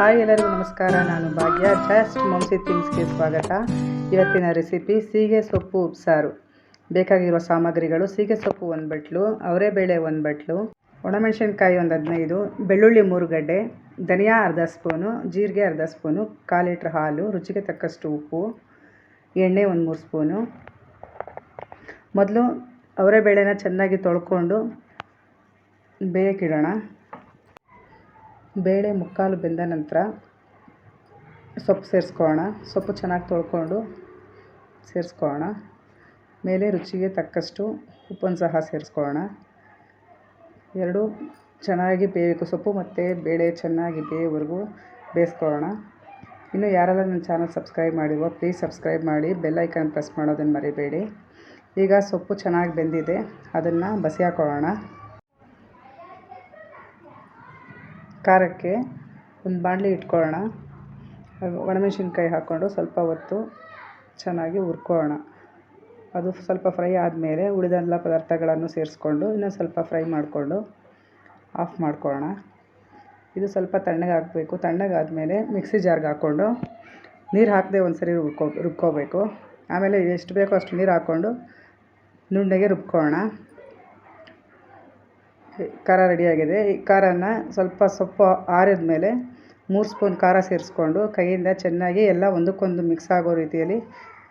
Hi ಎಲ್ಲರಿಗೂ ನಮಸ್ಕಾರ. ನಾನು ಭಾಗ್ಯ. ಜಸ್ಟ್ ಮಂಸಿ ತಿಂಗ್ಸ್ಗೆ ಸ್ವಾಗತ. ಇವತ್ತಿನ ರೆಸಿಪಿ ಸೀಗೆ ಸೊಪ್ಪು ಉಪ್ಸಾರು. ಬೇಕಾಗಿರುವ ಸಾಮಗ್ರಿಗಳು ಸೀಗೆ ಸೊಪ್ಪು ಒಂದು ಬಟ್ಲು ಅವರೆಬೇಳೆ ಒಂದು ಬಟ್ಲು, ಒಣಮೆಣಸಿನ್ಕಾಯಿ ಒಂದು ಹದಿನೈದು, ಬೆಳ್ಳುಳ್ಳಿ ಮೂರು ಗಡ್ಡೆ, ಧನಿಯಾ ಅರ್ಧ ಸ್ಪೂನು, ಜೀರಿಗೆ ಅರ್ಧ ಸ್ಪೂನು, ಕಾಲು ಲೀಟ್ರ್ ಹಾಲು, ರುಚಿಗೆ ತಕ್ಕಷ್ಟು ಉಪ್ಪು, ಎಣ್ಣೆ ಒಂದು ಮೂರು ಸ್ಪೂನು. ಮೊದಲು ಅವರೆಬೇಳೆನ ಚೆನ್ನಾಗಿ ತೊಳ್ಕೊಂಡು ಬೇಯಕ್ಕಿಡೋಣ ಬೇಳೆ ಮುಕ್ಕಾಲು ಬೆಂದ ನಂತರ ಸೊಪ್ಪು ಸೇರಿಸ್ಕೊಳ್ಳೋಣ. ಸೊಪ್ಪು ಚೆನ್ನಾಗಿ ತೊಳ್ಕೊಂಡು ಸೇರಿಸ್ಕೊಳ್ಳೋಣ. ಮೇಲೆ ರುಚಿಗೆ ತಕ್ಕಷ್ಟು ಉಪ್ಪನ್ನು ಸಹ ಸೇರಿಸ್ಕೊಳ್ಳೋಣ. ಎರಡು ಚೆನ್ನಾಗಿ ಬೇಯಬೇಕು. ಸೊಪ್ಪು ಮತ್ತು ಬೇಳೆ ಚೆನ್ನಾಗಿ ಬೇಯೋವರೆಗೂ ಬೇಯಿಸ್ಕೊಳ್ಳೋಣ. ಇನ್ನು ಯಾರೆಲ್ಲ ನನ್ನ ಚಾನಲ್ ಸಬ್ಸ್ಕ್ರೈಬ್ ಮಾಡಿಲ್ವೋ, ಪ್ಲೀಸ್ ಸಬ್ಸ್ಕ್ರೈಬ್ ಮಾಡಿ. ಬೆಲ್ ಐಕಾನ್ ಪ್ರೆಸ್ ಮಾಡೋದನ್ನು ಮರಿಬೇಡಿ. ಈಗ ಸೊಪ್ಪು ಚೆನ್ನಾಗಿ ಬೆಂದಿದೆ. ಅದನ್ನು ಬಸಿ ಹಾಕೊಳ್ಳೋಣ ಖಾರಕ್ಕೆ ಒಂದು ಬಾಣಲಿ ಇಟ್ಕೊಳ್ಳೋಣ. ಒಣಮೆಣಸಿನ್ಕಾಯಿ ಹಾಕ್ಕೊಂಡು ಸ್ವಲ್ಪ ಹೊತ್ತು ಚೆನ್ನಾಗಿ ಹುರ್ಕೊಳ್ಳೋಣ. ಅದು ಸ್ವಲ್ಪ ಫ್ರೈ ಆದಮೇಲೆ ಉಳಿದೆಲ್ಲ ಪದಾರ್ಥಗಳನ್ನು ಸೇರಿಸ್ಕೊಂಡು ಇನ್ನೂ ಸ್ವಲ್ಪ ಫ್ರೈ ಮಾಡಿಕೊಂಡು ಆಫ್ ಮಾಡ್ಕೊಳ್ಳೋಣ. ಇದು ಸ್ವಲ್ಪ ತಣ್ಣಗೆ ಹಾಕಬೇಕು. ತಣ್ಣಗಾದಮೇಲೆ ಮಿಕ್ಸಿ ಜಾರ್ಗೆ ಹಾಕ್ಕೊಂಡು ನೀರು ಹಾಕದೆ ಒಂದು ಸರಿ ರುಬ್ಕೊ, ರುಬ್ಕೋಬೇಕು. ಆಮೇಲೆ ಎಷ್ಟು ಬೇಕೋ ಅಷ್ಟು ನೀರು ಹಾಕ್ಕೊಂಡು ನುಣ್ಣಗೆ ರುಬ್ಕೊಳ್ಳೋಣ. ಖಾರ ರೆಡಿಯಾಗಿದೆ ಈ ಖಾರನ ಸ್ವಲ್ಪ ಸೊಪ್ಪು ಆರಿದ ಮೇಲೆ ಮೂರು ಸ್ಪೂನ್ ಖಾರ ಸೇರಿಸ್ಕೊಂಡು ಕೈಯಿಂದ ಚೆನ್ನಾಗಿ ಎಲ್ಲ ಒಂದಕ್ಕೊಂದು ಮಿಕ್ಸ್ ಆಗೋ ರೀತಿಯಲ್ಲಿ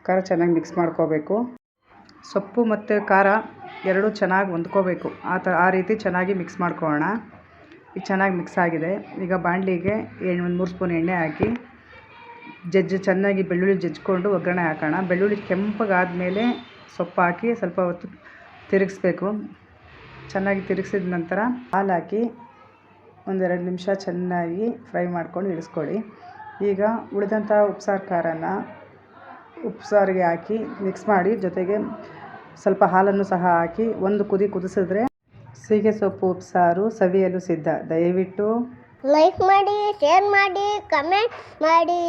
ಖಾರ ಚೆನ್ನಾಗಿ ಮಿಕ್ಸ್ ಮಾಡ್ಕೋಬೇಕು. ಸೊಪ್ಪು ಮತ್ತು ಖಾರ ಎರಡೂ ಚೆನ್ನಾಗಿ ಹೊಂದ್ಕೋಬೇಕು. ಆ ಥರ ಆ ರೀತಿ ಚೆನ್ನಾಗಿ ಮಿಕ್ಸ್ ಮಾಡ್ಕೊಳ್ಳೋಣ. ಈಗ ಚೆನ್ನಾಗಿ ಮಿಕ್ಸ್ ಆಗಿದೆ. ಈಗ ಬಾಣಲಿಗೆ ಎಣ್ಣೆ, ಒಂದು ಮೂರು ಸ್ಪೂನ್ ಎಣ್ಣೆ ಹಾಕಿ ಜಜ್ಜಿ, ಚೆನ್ನಾಗಿ ಬೆಳ್ಳುಳ್ಳಿ ಜಜ್ಜಿಕೊಂಡು ಒಗ್ಗರಣೆ ಹಾಕೋಣ. ಬೆಳ್ಳುಳ್ಳಿ ಕೆಂಪಗಾದ ಮೇಲೆ ಸೊಪ್ಪು ಹಾಕಿ ಸ್ವಲ್ಪ ಹೊತ್ತು ತಿರುಗಿಸ್ಬೇಕು. ಚೆನ್ನಾಗಿ ತಿರುಗಿಸಿದ ನಂತರ ಹಾಲು ಹಾಕಿ ಒಂದೆರಡು ನಿಮಿಷ ಚೆನ್ನಾಗಿ ಫ್ರೈ ಮಾಡ್ಕೊಂಡು ಇಳಿಸ್ಕೊಳ್ಳಿ. ಈಗ ಉಳಿದಂಥ ಉಪ್ಸಾರು ಖಾರನ ಉಪ್ಸಾರಿಗೆ ಹಾಕಿ ಮಿಕ್ಸ್ ಮಾಡಿ ಜೊತೆಗೆ ಸ್ವಲ್ಪ ಹಾಲನ್ನು ಸಹ ಹಾಕಿ ಒಂದು ಕುದಿ ಕುದಿಸಿದ್ರೆ ಸೀಗೆ ಸೊಪ್ಪು, ಉಪ್ಸಾರು ಸವಿಯಲು ಸಿದ್ಧ. ದಯವಿಟ್ಟು ಲೈಕ್ ಮಾಡಿ ಶೇರ್ ಮಾಡಿ ಕಮೆಂಟ್ ಮಾಡಿ.